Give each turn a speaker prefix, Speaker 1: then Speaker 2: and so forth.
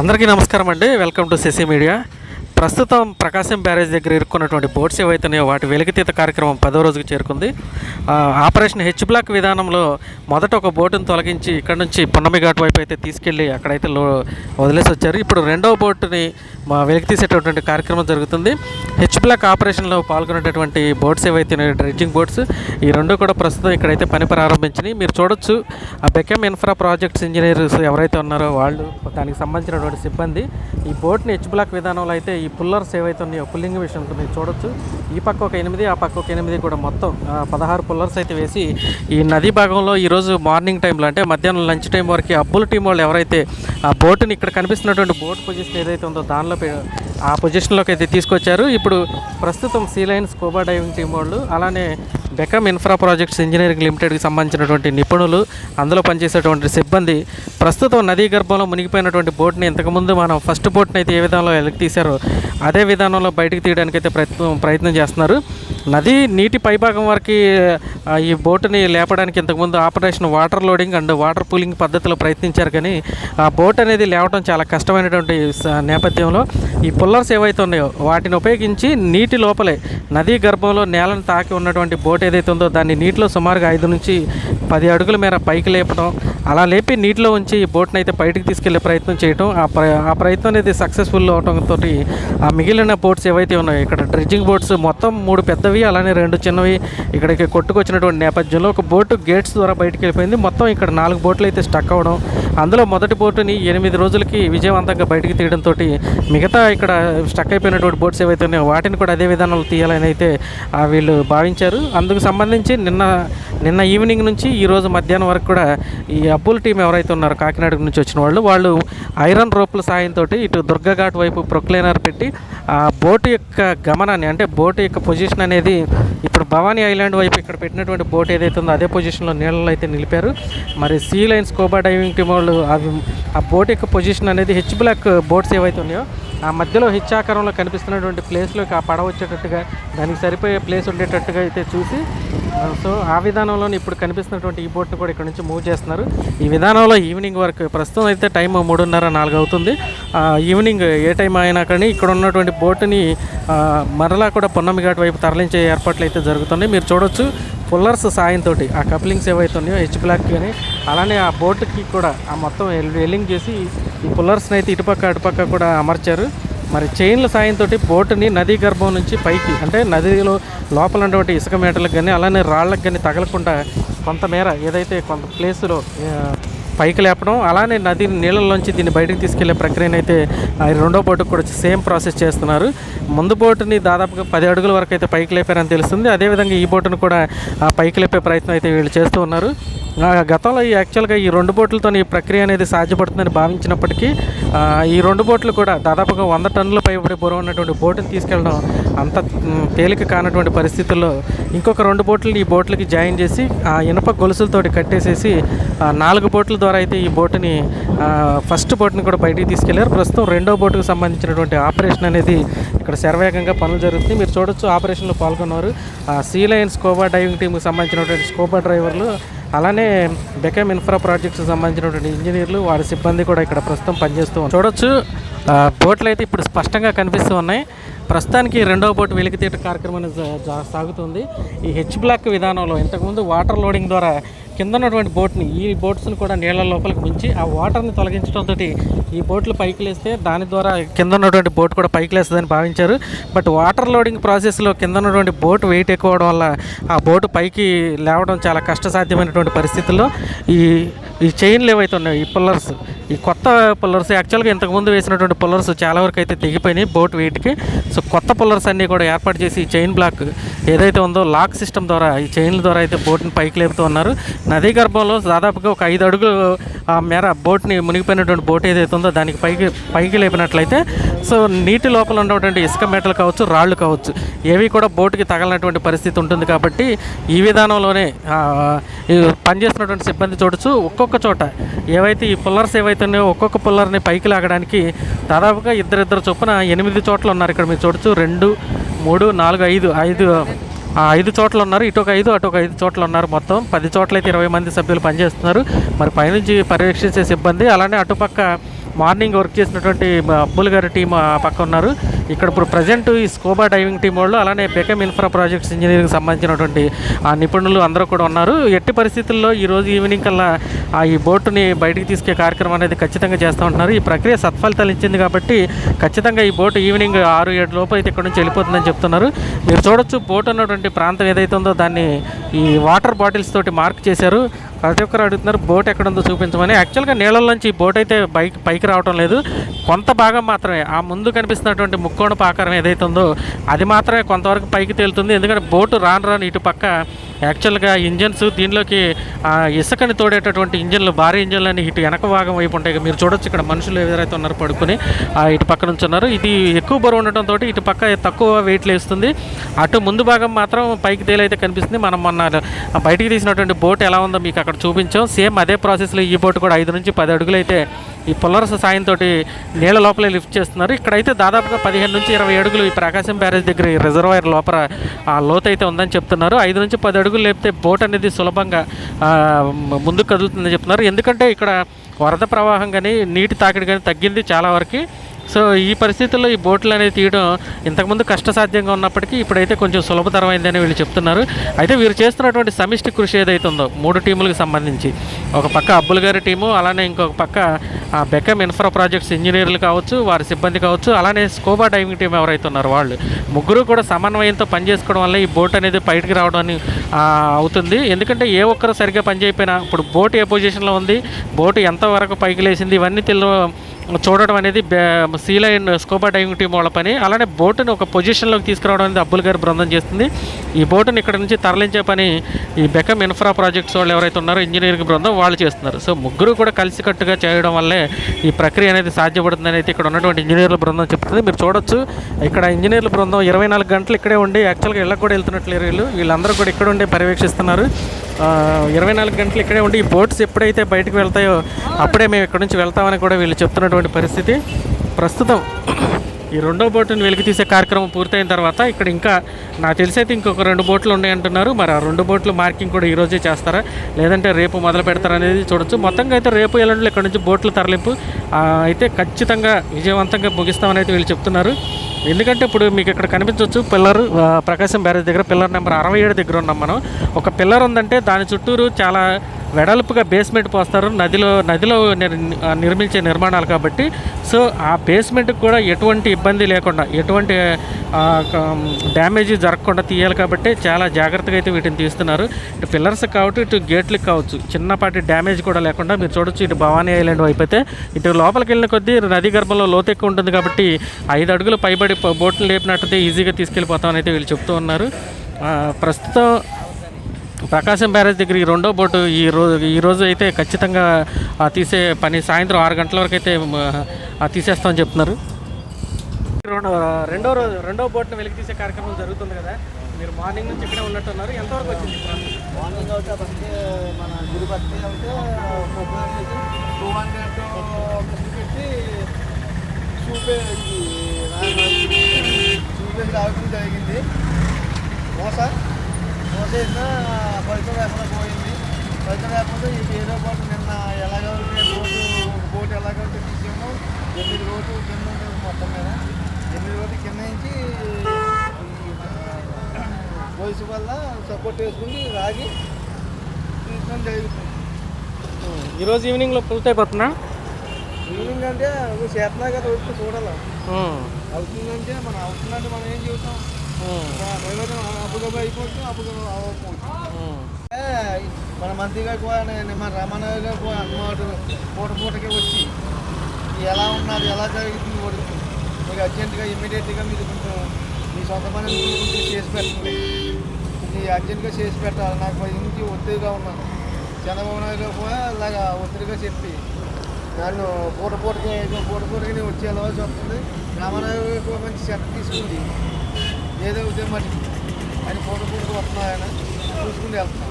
Speaker 1: అందరికీ నమస్కారం అండి. వెల్కమ్ టు సిసి మీడియా ప్రస్తుతం ప్రకాశం బ్యారేజ్ దగ్గర ఇరుక్కున్నటువంటి బోట్స్ ఏవైతున్నాయో వాటి వెలికితీత కార్యక్రమం పదో రోజుకి చేరుకుంది. ఆపరేషన్ హెచ్ బ్లాక్ విధానంలో మొదట ఒక బోటును తొలగించి ఇక్కడ నుంచి పున్నమి ఘాట్ వైపు అయితే తీసుకెళ్ళి అక్కడైతే లో వదిలేసి వచ్చారు. ఇప్పుడు రెండవ బోటుని మా వెలికి తీసేటటువంటి కార్యక్రమం జరుగుతుంది. హెచ్ ఆపరేషన్లో పాల్గొనేటటువంటి బోట్స్ ఏవైతే డ్రెడ్జింగ్ బోట్స్ ఈ రెండు కూడా ప్రస్తుతం ఇక్కడైతే పని ప్రారంభించినాయి మీరు చూడొచ్చు ఆ బెకమ్ ఇన్ఫ్రా ప్రాజెక్ట్స్ ఇంజనీర్స్ ఎవరైతే ఉన్నారో వాళ్ళు దానికి సంబంధించినటువంటి సిబ్బంది ఈ బోట్ని హెచ్ బ్లాక్ విధానంలో అయితే ఈ పుల్లర్స్ ఏవైతే ఉన్నాయో పుల్లింగ్ విషయం మీరు చూడొచ్చు. ఈ పక్క ఒక ఎనిమిది ఆ పక్క ఒక ఎనిమిది కూడా మొత్తం పదహారు పుల్లర్స్ అయితే వేసి ఈ నదీ భాగంలో ఈరోజు మార్నింగ్ టైంలో అంటే మధ్యాహ్నం లంచ్ టైం వరకు అబ్బుల టీం వాళ్ళు ఎవరైతే ఆ బోట్ని ఇక్కడ కనిపిస్తున్నటువంటి బోట్ పొజిషన్ ఏదైతే ఉందో దానిలో ఆ పొజిషన్లోకి అయితే తీసుకొచ్చారు. ఇప్పుడు ప్రస్తుతం సీలైన్ స్కోబా డైవింగ్ టీం వాళ్ళు అలానే బెకమ్ ఇన్ఫ్రా ప్రాజెక్ట్స్ ఇంజనీరింగ్ లిమిటెడ్కి సంబంధించినటువంటి నిపుణులు అందులో పనిచేసేటువంటి సిబ్బంది ప్రస్తుతం నదీ గర్భంలో మునిగిపోయినటువంటి బోట్ని ఇంతకుముందు మనం ఫస్ట్ బోట్ని అయితే ఏ విధంలో వెలికి తీశారో అదే విధానంలో బయటకు తీయడానికి అయితే ప్రయత్నం ప్రయత్నం చేస్తున్నారు. నది నీటి పైభాగం వరకు ఈ బోటుని లేపడానికి ఇంతకుముందు operation water loading and water pooling పద్ధతిలో ప్రయత్నించారు కానీ ఆ బోట్ అనేది లేవడం చాలా కష్టమైనటువంటి నేపథ్యంలో ఈ పుల్లర్స్ ఏవైతే ఉన్నాయో వాటిని ఉపయోగించి నీటి లోపలే నదీ గర్భంలో నేలను తాకి ఉన్నటువంటి బోట్ ఏదైతే ఉందో దాన్ని నీటిలో సుమారుగా ఐదు నుంచి పది అడుగుల మేర పైకి లేపడం అలా లేపి నీటిలో ఉంచి ఈ బోట్ని అయితే బయటికి తీసుకెళ్ళే ప్రయత్నం చేయడం ఆ ప్ర ఆ ప్రయత్నం అనేది సక్సెస్ఫుల్ అవడంతో ఆ మిగిలిన బోట్స్ ఏవైతే ఉన్నాయో ఇక్కడ డ్రెడ్జింగ్ బోట్స్ మొత్తం మూడు పెద్ద పెద్దవి అలానే రెండు చిన్నవి ఇక్కడికి కొట్టుకొచ్చినటువంటి నేపథ్యంలో ఒక బోటు గేట్స్ ద్వారా బయటికి వెళ్ళిపోయింది. మొత్తం ఇక్కడ నాలుగు బోట్లు అయితే స్టక్ అవ్వడం అందులో మొదటి బోటుని ఎనిమిది రోజులకి విజయవంతంగా బయటికి తీయడంతో మిగతా ఇక్కడ స్టక్ అయిపోయినటువంటి బోట్స్ ఏవైతే ఉన్నాయో వాటిని కూడా అదే విధానంలో తీయాలని అయితే వీళ్ళు భావించారు. అందుకు సంబంధించి నిన్న నిన్న ఈవినింగ్ నుంచి ఈరోజు మధ్యాహ్నం వరకు కూడా ఈ అప్పుల టీం ఎవరైతే ఉన్నారో కాకినాడ నుంచి వచ్చిన వాళ్ళు వాళ్ళు ఐరన్ రోప్ల సాయంతో ఇటు దుర్గఘాట్ వైపు ప్రొక్లైనర్ పెట్టి ఆ బోటు యొక్క గమనాన్ని అంటే బోటు యొక్క పొజిషన్ అనేది ఇప్పుడు భవానీ ఐలాండ్ వైపు ఇక్కడ పెట్టినటువంటి బోట్ ఏదైతే ఉందో అదే పొజిషన్లో నీళ్ళలో అయితే నిలిపారు. మరి sea line scuba diving team వాళ్ళు అవి ఆ బోట్ యొక్క పొజిషన్ అనేది హెచ్ బ్లాక్ బోట్స్ ఏవైతే ఉన్నాయో ఆ మధ్యలో హెచ్ ఆకారంలో కనిపిస్తున్నటువంటి ప్లేస్లోకి ఆ పడవ వచ్చేటట్టుగా దానికి సరిపోయే ప్లేస్ ఉండేటట్టుగా అయితే చూసి సో ఆ విధానంలో ఇప్పుడు కనిపిస్తున్నటువంటి ఈ బోట్ని కూడా ఇక్కడ నుంచి మూవ్ చేస్తున్నారు. ఈ విధానంలో ఈవినింగ్ వరకు ప్రస్తుతం అయితే టైం మూడున్నర నాలుగు అవుతుంది. ఆ, ఈవినింగ్ ఏ టైం అయినా కానీ ఇక్కడ ఉన్నటువంటి బోటుని మరలా కూడా పొన్నమిఘాట్ వైపు తరలించే ఏర్పాట్లు అయితే జరుగుతున్నాయి. మీరు చూడొచ్చు పుల్లర్స్ సాయంతో ఆ కప్లింగ్స్ ఏవైతే ఉన్నాయో హెచ్ బ్లాక్ కానీ అలానే ఆ బోట్కి కూడా ఆ మొత్తం వెల్లింగ్ చేసి ఈ పుల్లర్స్ని అయితే ఇటుపక్క అటుపక్క కూడా అమర్చారు. మరి చైన్ల సాయంతో బోటుని నదీ గర్భం నుంచి పైకి అంటే నదిలో లోపల ఉన్నటువంటి ఇసుక మేటలకు కానీ అలానే రాళ్ళకు కానీ తగలకుండా కొంతమేర ఏదైతే కొంత ప్లేస్లో పైకి లేపడం అలానే నది నీళ్ళలోంచి దీన్ని బయటకు తీసుకెళ్ళే ప్రక్రియను అయితే ఆ రెండో బోటుకు కూడా సేమ్ ప్రాసెస్ చేస్తున్నారు. ముందు బోటుని దాదాపుగా పది అడుగుల వరకు అయితే పైకి లేపారని తెలుస్తుంది. అదేవిధంగా ఈ బోటును కూడా పైకి లేపే ప్రయత్నం అయితే వీళ్ళు చేస్తూ ఉన్నారు. ఆ, గతంలో ఈ యాక్చువల్గా ఈ రెండు బోట్లతో ఈ ప్రక్రియ అనేది సాధ్యపడుతుందని భావించినప్పటికీ ఈ రెండు బోట్లు కూడా దాదాపుగా వంద టన్నుల పైబడి బరువు ఉన్నటువంటి బోటుని తీసుకెళ్ళడం అంత తేలిక కానటువంటి పరిస్థితుల్లో ఇంకొక రెండు బోట్లని ఈ బోట్లకి జాయిన్ చేసి ఆ ఇనుప గొలుసులతోటి కట్టేసేసి నాలుగు బోట్ల ద్వారా అయితే ఈ బోటుని ఫస్ట్ బోట్ని కూడా బయటికి తీసుకెళ్ళారు. ప్రస్తుతం రెండో బోటుకు సంబంధించినటువంటి ఆపరేషన్ అనేది ఇక్కడ శరవేగంగా పనులు జరుగుతుంది. మీరు చూడొచ్చు ఆపరేషన్లో పాల్గొన్నారు. సీ లైన్ స్కోబా డైవింగ్ టీంకి సంబంధించినటువంటి స్కోబా డ్రైవర్లు అలానే బెకమ్ ఇన్ఫ్రా ప్రాజెక్ట్స్ సంబంధించినటువంటి ఇంజనీర్లు వారి సిబ్బంది కూడా ఇక్కడ ప్రస్తుతం పనిచేస్తూ ఉన్నారు. చూడొచ్చు బోట్లు అయితే ఇప్పుడు స్పష్టంగా కనిపిస్తూ ఉన్నాయి. ప్రస్తుతానికి రెండవ బోట్ వెలికితీట కార్యక్రమం అనేది సాగుతుంది. ఈ హెచ్ బ్లాక్ విధానంలో ఇంతకుముందు వాటర్ లోడింగ్ ద్వారా కింద ఉన్నటువంటి బోట్ని ఈ బోట్స్ని కూడా నీళ్ళ లోపలికి ముంచి ఆ వాటర్ని తొలగించడంతో ఈ బోట్లు పైకి లేస్తే దాని ద్వారా కింద ఉన్నటువంటి బోట్ కూడా పైకి లేస్తుందని భావించారు. బట్ వాటర్ లోడింగ్ ప్రాసెస్లో కింద ఉన్నటువంటి బోట్ వెయిట్ ఎక్కువ వల్ల ఆ బోటు పైకి లేవడం చాలా కష్టసాధ్యమైనటువంటి పరిస్థితుల్లో ఈ ఈ చైన్లు ఏవైతే ఉన్నాయి ఈ పుల్లర్స్ ఈ కొత్త పుల్లర్స్ యాక్చువల్గా ఇంతకుముందు వేసినటువంటి పుల్లర్స్ చాలా వరకు అయితే తెగిపోయినాయి బోట్ వెయిట్కి. సో కొత్త పుల్లర్స్ అన్నీ కూడా ఏర్పాటు చేసి ఈ చైన్ బ్లాక్ ఏదైతే ఉందో లాక్ సిస్టమ్ ద్వారా ఈ చైన్ల ద్వారా అయితే బోట్ని పైకి లేపుతూ ఉన్నారు. నదీ గర్భంలో దాదాపుగా ఒక ఐదు అడుగులు ఆ మేర బోట్ని మునిగిపోయినటువంటి బోట్ ఏదైతే ఉందో దానికి పైకి పైకి లేపినట్లయితే సో నీటి లోపల ఉన్నటువంటి ఇసుక మెటలు కావచ్చు రాళ్ళు కావచ్చు ఏవి కూడా బోటుకి తగలనటువంటి పరిస్థితి ఉంటుంది కాబట్టి ఈ విధానంలోనే పనిచేస్తున్నటువంటి సిబ్బంది చూడొచ్చు ఒక్కొక్క చోట ఏవైతే ఈ పుల్లర్స్ ఏవైతే ఉన్నాయో ఒక్కొక్క పుల్లర్ని పైకి లాగడానికి దాదాపుగా ఇద్దరిద్దరు చొప్పున ఎనిమిది చోట్ల ఉన్నారు ఇక్కడ మీరు చూడొచ్చు రెండు మూడు నాలుగు ఐదు ఐదు ఐదు చోట్ల ఉన్నారు. ఇటు ఒక ఐదు అటు ఒక ఐదు చోట్ల ఉన్నారు మొత్తం. పది చోట్ల అయితే ఇరవై మంది సభ్యులు పనిచేస్తున్నారు. మరి పైనుంచి పర్యవేక్షించే సిబ్బంది అలానే అటుపక్క మార్నింగ్ వర్క్ చేసినటువంటి అబ్బుల్ గారి టీం ఆ పక్క ఉన్నారు. ఇక్కడ ఇప్పుడు ప్రజెంట్ ఈ స్కోబా డైవింగ్ టీం వాళ్ళు అలానే బెకమ్ ఇన్ఫ్రా ప్రాజెక్ట్స్ ఇంజనీరింగ్ సంబంధించినటువంటి ఆ నిపుణులు అందరూ కూడా ఉన్నారు. ఎట్టి పరిస్థితుల్లో ఈరోజు ఈవినింగ్ కల్లా ఆ ఈ బోటుని బయటికి తీసుకే కార్యక్రమం అనేది ఖచ్చితంగా చేస్తూ ఉంటున్నారు. ఈ ప్రక్రియ సత్ఫలితాలు ఇచ్చింది కాబట్టి ఖచ్చితంగా ఈ బోటు ఈవినింగ్ ఆరు ఏడు లోపు అయితే ఇక్కడ నుంచి వెళ్ళిపోతుందని చెప్తున్నారు. మీరు చూడొచ్చు బోట్ ఉన్నటువంటి ప్రాంతం ఏదైతే ఉందో దాన్ని ఈ వాటర్ బాటిల్స్ తోటి మార్క్ చేశారు. ప్రతి ఒక్కరు అడుగుతున్నారు బోట్ ఎక్కడ ఉందో చూపించమని యాక్చువల్గా నీళ్ళలోంచి బోట్ అయితే బైక్ పైకి రావటం లేదు. కొంత భాగం మాత్రమే ఆ ముందు కనిపిస్తున్నటువంటి ముక్కోణ పాకారం ఏదైతే ఉందో అది మాత్రమే కొంతవరకు పైకి తేలుతుంది. ఎందుకంటే బోటు రాను రాను ఇటు పక్క యాక్చువల్గా ఇంజన్స్ దీనిలోకి ఇసుకని తోడేటటువంటి ఇంజన్లు భారీ ఇంజన్లు ఇటు వెనక భాగం వైపు ఉంటాయి. మీరు చూడొచ్చు ఇక్కడ మనుషులు ఎవరైతే ఉన్నారో పడుకొని ఇటు పక్క నుంచి ఉన్నారు. ఇది ఎక్కువ బరువు ఉండటంతో ఇటు పక్క తక్కువ వెయిట్ లేస్తుంది అటు ముందు భాగం మాత్రం పైకి తేలైతే కనిపిస్తుంది. మనం మొన్న బయటికి తీసినటువంటి బోట్ ఎలా ఉందో మీకు అక్కడ చూపించాం. సేమ్ అదే ప్రాసెస్లో ఈ బోట్ కూడా ఐదు నుంచి పది అడుగులు అయితే ఈ పుల్లరస సాయంతో నీళ్ళ లోపలే లిఫ్ట్ చేస్తున్నారు. ఇక్కడైతే దాదాపుగా పదిహేను నుంచి ఇరవై అడుగులు ఈ ప్రకాశం బ్యారేజ్ దగ్గర ఈ రిజర్వాయర్ లోపల ఆ లోతు అయితే ఉందని చెప్తున్నారు. ఐదు నుంచి పది అడుగులు లేపితే బోట్ అనేది సులభంగా ముందుకు కదులుతుందని చెప్తున్నారు. ఎందుకంటే ఇక్కడ వరద ప్రవాహం కానీ నీటి తాకిడి కానీ తగ్గింది చాలా వరకు. సో ఈ పరిస్థితుల్లో ఈ బోట్లు అనేది తీయడం ఇంతకుముందు కష్టసాధ్యంగా ఉన్నప్పటికీ ఇప్పుడైతే కొంచెం సులభతరమైందని వీళ్ళు చెప్తున్నారు. అయితే వీరు చేస్తున్నటువంటి సమిష్టి కృషి ఏదైతే ఉందో మూడు టీములకు సంబంధించి. ఒక పక్క అబ్బుల్ గారి టీము అలానే ఇంకొక పక్క బెకమ్ ఇన్ఫ్రా ప్రాజెక్ట్స్ ఇంజనీర్లు కావచ్చు వారి సిబ్బంది కావచ్చు అలానే స్కోబా డైవింగ్ టీం ఎవరైతే ఉన్నారో వాళ్ళు. ముగ్గురు కూడా సమన్వయంతో పనిచేసుకోవడం వల్ల ఈ బోట్ అనేది బయటికి రావడం అని, అవుతుంది. ఎందుకంటే ఏ ఒక్కరు సరిగ్గా పనిచేయకపోయినా ఇప్పుడు బోట్ ఏ పొజిషన్లో ఉంది బోటు ఎంతవరకు పైకి లేచింది ఇవన్నీ తెలు చూడడం అనేది seal and scuba diving team వాళ్ళ పని. అలానే బోటుని ఒక పొజిషన్లోకి తీసుకురావడం అనేది అబ్బుల్ గారి బృందం చేస్తుంది. ఈ బోటుని ఇక్కడ నుంచి తరలించే పని ఈ బెకమ్ ఇన్ఫ్రా ప్రాజెక్ట్స్ వాళ్ళు ఎవరైతే ఉన్నారో ఇంజనీరింగ్ బృందం వాళ్ళు చేస్తున్నారు. సో ముగ్గురు కూడా కలిసికట్టుగా చేయడం వల్లే ఈ ప్రక్రియ అనేది సాధ్యపడుతుందని అయితే ఇక్కడ ఉన్నటువంటి ఇంజనీర్ల బృందం చెప్తుంది. మీరు చూడొచ్చు ఇక్కడ ఇంజనీర్ల బృందం ఇరవై నాలుగు గంటలు ఇక్కడే ఉండి యాక్చువల్గా ఇళ్ళకి కూడా వెళ్తున్నట్లేరు వీళ్ళు. వీళ్ళందరూ కూడా ఇక్కడ ఉండి పర్యవేక్షిస్తున్నారు. ఇరవై నాలుగు గంటలు ఇక్కడే ఉండి ఈ బోట్స్ ఎప్పుడైతే బయటకు వెళ్తాయో అప్పుడే మేము ఇక్కడ నుంచి వెళ్తామని కూడా వీళ్ళు చెప్తున్నటువంటి పరిస్థితి. ప్రస్తుతం ఈ రెండో బోటును వెలికి తీసే కార్యక్రమం పూర్తయిన తర్వాత ఇక్కడ ఇంకా నాకు తెలిసి అయితే ఇంకొక రెండు బోట్లు ఉన్నాయంటున్నారు. మరి ఆ రెండు బోట్లు మార్కింగ్ కూడా ఈరోజే చేస్తారా? లేదంటే రేపు మొదలు పెడతారా అనేది చూడొచ్చు. మొత్తంగా అయితే రేపు ఎల్లుండిలో ఇక్కడ నుంచి బోట్ల తరలింపు అయితే ఖచ్చితంగా విజయవంతంగా ముగిస్తామని అయితే వీళ్ళు చెప్తున్నారు. ఎందుకంటే ఇప్పుడు మీకు ఇక్కడ కనిపించవచ్చు పిల్లర్ ప్రకాశం బ్యారేజ్ దగ్గర పిల్లర్ నెంబర్ అరవై ఏడు దగ్గర ఉన్నాం మనం. ఒక పిల్లర్ ఉందంటే దాని చుట్టూరు చాలా వెడల్పుగా బేస్మెంట్ పోస్తారు. నదిలో నదిలో నిర్- నిర్మించే నిర్మాణాలు కాబట్టి. సో ఆ బేస్మెంట్కి కూడా ఎటువంటి ఇబ్బంది లేకుండా ఎటువంటి డ్యామేజ్ జరగకుండా తీయాలి కాబట్టి చాలా జాగ్రత్తగా అయితే వీటిని తీస్తున్నారు. ఇటు పిల్లర్స్ కావచ్చు ఇటు గేట్లకు కావచ్చు చిన్నపాటి డ్యామేజ్ కూడా లేకుండా మీరు చూడొచ్చు ఇటు భవానీ ఐలాండ్ వైపు అయితే. ఇటు లోపలికి వెళ్ళిన కొద్దీ నది గర్భంలో లోతు ఎక్కువ ఉంటుంది కాబట్టి ఐదు అడుగులు పైబడి బోట్లు లేపినట్టయితే ఈజీగా తీసుకెళ్ళిపోతామని అయితే వీళ్ళు చెప్తూ ఉన్నారు. ప్రస్తుతం ప్రకాశం బ్యారేజ్ దగ్గర ఈ రెండో బోటు ఈ రోజు ఈ రోజు అయితే ఖచ్చితంగా తీసే పని సాయంత్రం ఆరు గంటల వరకు అయితే తీసేస్తామని చెప్తున్నారు. రెండో రెండో రోజు రెండో బోట్ను వెలికి తీసే కార్యక్రమం జరుగుతుంది కదా. మీరు మార్నింగ్ నుంచి ఇక్కడే ఉన్నట్టున్నారు. ఎంతవరకు వచ్చింది
Speaker 2: మార్నింగ్ అవుతే ఫస్ట్ మన గురుపత్తి అవుతే టూ హండ్రెడ్ పెట్టి చూపే చూపేసి రావడం జరిగింది. మోస వేసిన ఫలితం లేకుండా పోయింది. ఫలితం లేకపోతే ఈ ఏదో పాటు నిన్న ఎలాగో బోటు బోట్ ఎలాగో తీసామో ఎనిమిది రోజు కింద ఉంటుంది మొత్తం మీద. ఎనిమిది రోజులు కింద నుంచి వయసు వల్ల సపోర్ట్ వేసుకుని రాగి తీసుకోవడం జరుగుతుంది
Speaker 1: ఈ రోజు ఈవినింగ్లో పూర్తయిపోతున్నా
Speaker 2: ఈవినింగ్ అంటే నువ్వు చేస్తున్నా కదా వచ్చి చూడాలి. అవుతుందంటే మనం అవుతుందంటే మనం ఏం డ్రైవర్ అప్పుగా అయిపోవచ్చు అప్పుడు అవ్వకపోవచ్చు. ఏ, మన మంత్రి గారు కూడా నేను మన రమణయ్య గారు కూడా అన్నమాట పూట పూటకి వచ్చి ఎలా ఉన్నది ఎలా జరుగుతుంది పడుతుంది మీకు అర్జెంటుగా ఇమ్మీడియట్గా మీరు కొంచెం మీ సొంత పని చేసి పెట్టండి. ఇది అర్జెంటుగా చేసి పెట్టాలి. నాకు పది నుంచి ఒత్తిడిగా ఉన్నాను. చంద్రబాబు నాయుడు గారు కూడా ఇలాగా ఒత్తిడిగా చెప్పి నన్ను పూట పూటకి పూట పూటకి నేను వచ్చి వెళ్ళవలసి రామారావు రామనాయుడు మంచి చెత్త తీసుకుంది ఏదో ఉద్యమం మట్టి అని ఫోటో ఫోటో వస్తున్నాయని ఆయన వెళ్తున్నాను